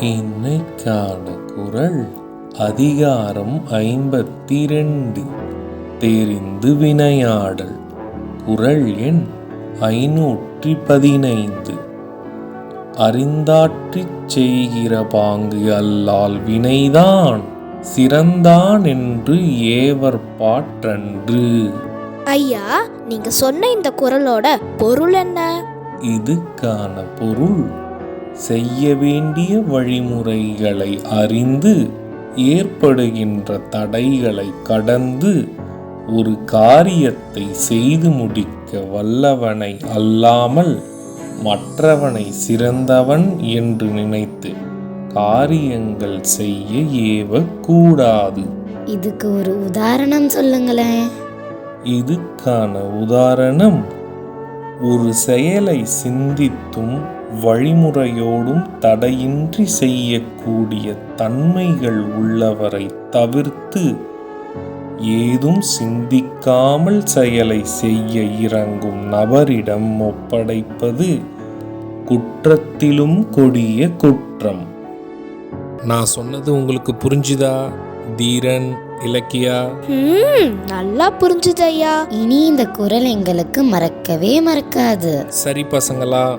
இன்னைக்கான குரல் அதிகாரம் ஐம்பத்தி ரெண்டு தெரிந்து வினையாடல். குரல் எண் ஐநூற்றி பதினைந்து அறிந்தாற்றிச் செய்கிற பாங்கு அல்லால் வினைதான் சிறந்தான் என்று ஏவர் பாற்றன்று. ஐயா நீங்க சொன்ன இந்த குரலோட பொருள் என்ன? இதுக்கான பொருள் செய்ய வேண்டிய வழிமுறைகளை அறிந்து ஏற்படுகின்ற தடைகளை கடந்து ஒரு காரியத்தை செய்து முடிக்க வல்லவனை அல்லாமல் மற்றவனை சிறந்தவன் என்று நினைத்து காரியங்கள் செய்ய ஏவக்கூடாது. இதுக்கு ஒரு உதாரணம் சொல்லுங்களேன். இதுக்கான உதாரணம் ஒரு செயலை சிந்தித்தும் வழிமுறையோடும் தடையின்றி செய்யக்கூடிய தன்மைகள் உள்ளவரை தவிர்த்து ஏதும் சிந்திக்காமல் செயலை செய்ய இறங்கும் நபரிடம் ஒப்படைப்பது குற்றத்திலும் கொடிய குற்றம். நான் சொன்னது உங்களுக்கு புரிஞ்சுதா தீரன் இலக்கியா? நல்லா புரிஞ்சுது ஐயா. இனி இந்த குரல் எங்களுக்கு மறக்கவே மறக்காது. சரி பசங்களா